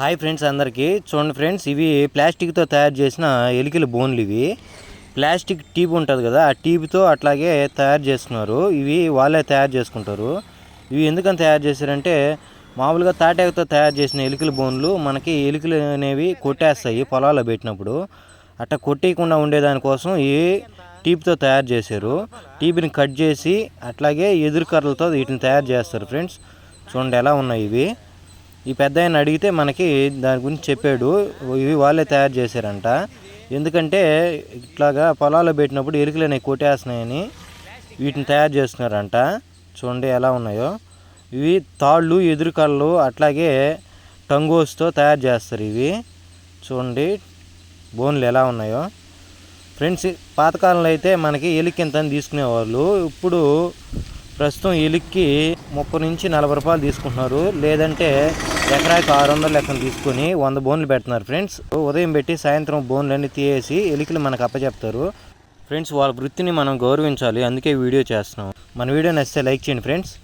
Hi friends అందరికీ. చూడండి friends ఇవి ప్లాస్టిక్తో తయారు చేసిన ఎలికల బోన్లు ఇవి. ప్లాస్టిక్ ట్యూబ్ ఉంటుంది కదా ఆ ట్యూబ్తో అట్లాగే తయారు చేస్తున్నారు. ఇవి వాళ్ళే తయారు చేసుకుంటారు. ఇవి ఎందుకని తయారు చేశారంటే మామూలుగా తాటాకుతో తయారు చేసిన ఎలికల బోన్లు మనకి ఎలికలు అనేవి కొట్టేస్తాయి పొలాల్లో పెట్టినప్పుడు. అట్లా కొట్టేయకుండా ఉండేదానికోసం ఈ టీప్తో తయారు చేశారు. టీప్ని కట్ చేసి అట్లాగే ఎదురు కర్రలతో వీటిని తయారు చేస్తారు ఫ్రెండ్స్. చూడండి ఎలా ఉన్నాయి ఇవి. ఈ పెద్ద ఆయన అడిగితే మనకి దాని గురించి చెప్పాడు. ఇవి వాళ్ళే తయారు చేశారంట. ఎందుకంటే ఇట్లాగా పొలాల్లో పెట్టినప్పుడు ఎలుకలు అనేవి కొట్టేస్తున్నాయని వీటిని తయారు చేస్తున్నారంట. చూడండి ఎలా ఉన్నాయో. ఇవి తాళ్ళు ఎదురు కళ్ళు అట్లాగే టంగోస్తో తయారు చేస్తారు ఇవి. చూడండి బోన్లు ఎలా ఉన్నాయో. ఫ్రెండ్స్ పాతకాలంలో అయితే మనకి ఎలికింతని అని తీసుకునేవాళ్ళు. ఇప్పుడు ప్రస్తుతం ఎలిక్కి ముప్పై నుంచి నలభై రూపాయలు తీసుకుంటున్నారు. లేదంటే ఎకరాకి ఆరు వందల లెక్కన తీసుకొని వంద బోన్లు పెడుతున్నారు ఫ్రెండ్స్. ఉదయం పెట్టి సాయంత్రం బోన్లు అన్నీ తీసేసి ఎలికలు మనకు అప్పచెప్తారు. ఫ్రెండ్స్ వాళ్ళ వృత్తిని మనం గౌరవించాలి. అందుకే వీడియో చేస్తున్నాం. మన వీడియో నచ్చితే లైక్ చేయండి ఫ్రెండ్స్.